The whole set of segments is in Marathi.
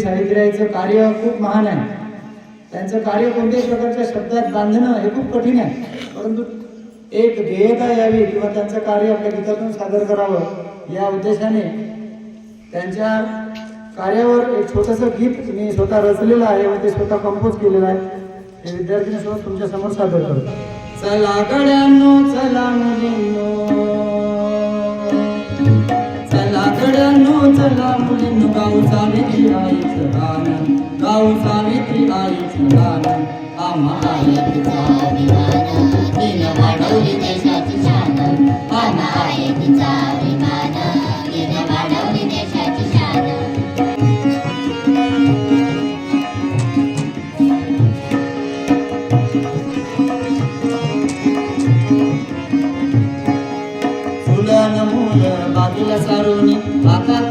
सावित्रीचं कार्य खूप महान आहे. त्यांचं कार्य कोणत्याही प्रकारच्या शब्दात बांधणं हे खूप कठीण आहे. परंतु एक ध्येयता यावी किंवा त्यांचं कार्य आपल्या गीतातून सादर करावं या उद्देशाने त्यांच्या कार्यावर एक छोटंसं गीत मी स्वतः रचलेलं आहे व ते स्वतः कंपोज केलेलं आहे. हे विद्यार्थ्यांसोबत तुमच्यासमोर सादर करतो. चला गड्यांनो चला मुलींनो. गड्यांनो चला गाऊ सावित्री आईचं दान गाऊ सावित्री आईचं दान आम्हाला आईचं वाढवली देशाची शान आम्हाला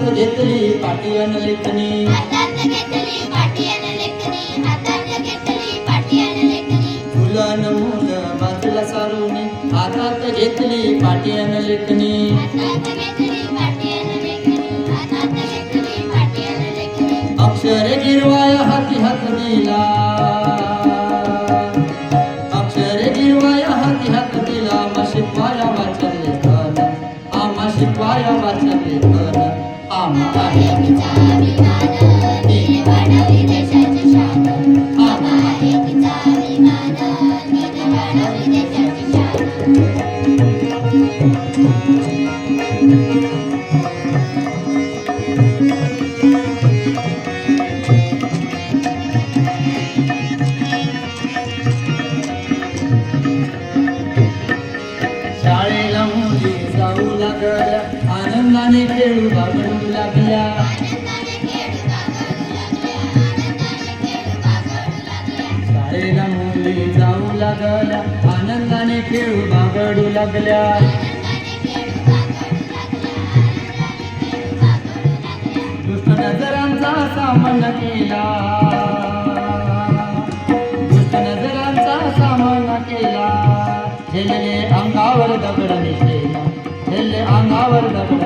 घेतली पाटीयन लेखनी हातात घेतली पाटियान लेखनी हातात घेतली पाटियान लेखनी फुलं मूल बाजूला सारून हातात घेतली पाटीयन लेखनी अक्षर गिरवाय हाती हात दिला. अक्षर गिरवाय हाती हात दिला. आम्हा शिकवाया वाचन लेखन आम्हा शिकवाया वाचन लेखन शाळेला मुली जाऊ लागल्या. आनंदाने खेळू बागडू लागल्या शाळेला मुली जाऊ लागल्या आनंदाने खेळू बागडू लागल्या. दुष्ट नजरांचा सामना केला. दुष्ट नजरांचा सामना केला. झेलले अंगावर दगड निषेला अंगावर दगड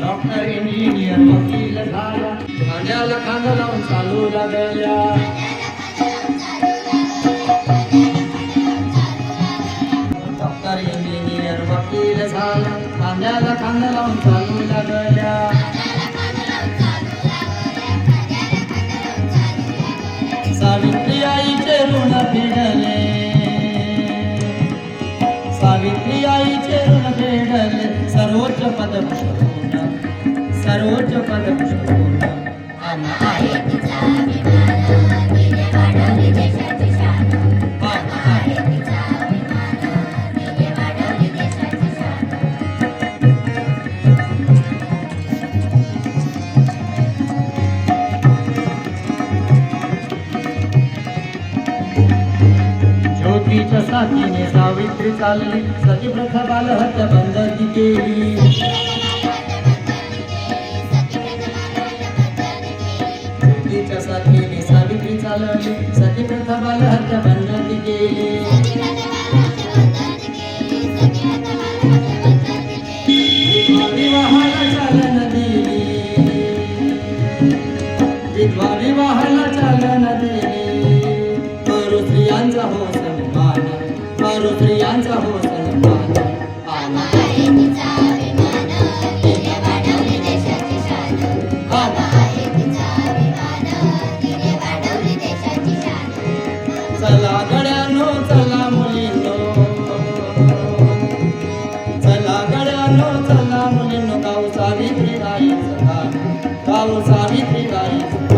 डॉक्टर इंजिनियर वकील झाला. खांदा लावून चालू लागल्या. खांद्याला खांदा लावून चालू लागल्या सावित्री आईचे ऋण फेडले. सावित्री आईचे ऋण फेडले. सर्वोच्च पद सर्वोच्च पद पुष्पवून तिने सावित्री चालली. सती प्रथा बालहत्या बंद ती केली. ज्योतीच्या साथीने सावित्री चालली. सतीप्रथा बालहत्या बंद ती केली. विवाहाला चालन दिली. विधवा विवाहाला चालन दिली. रुद्रियांचा हो सन्मान आला आहे तिचा अभिमान तिने वाढवली देशाची शान आला चला गड्यानो चला मुलींनो. चला गड्यानो चला मुलींनो. गाऊ सावित्री गायचं गाऊ सावित्री गायचं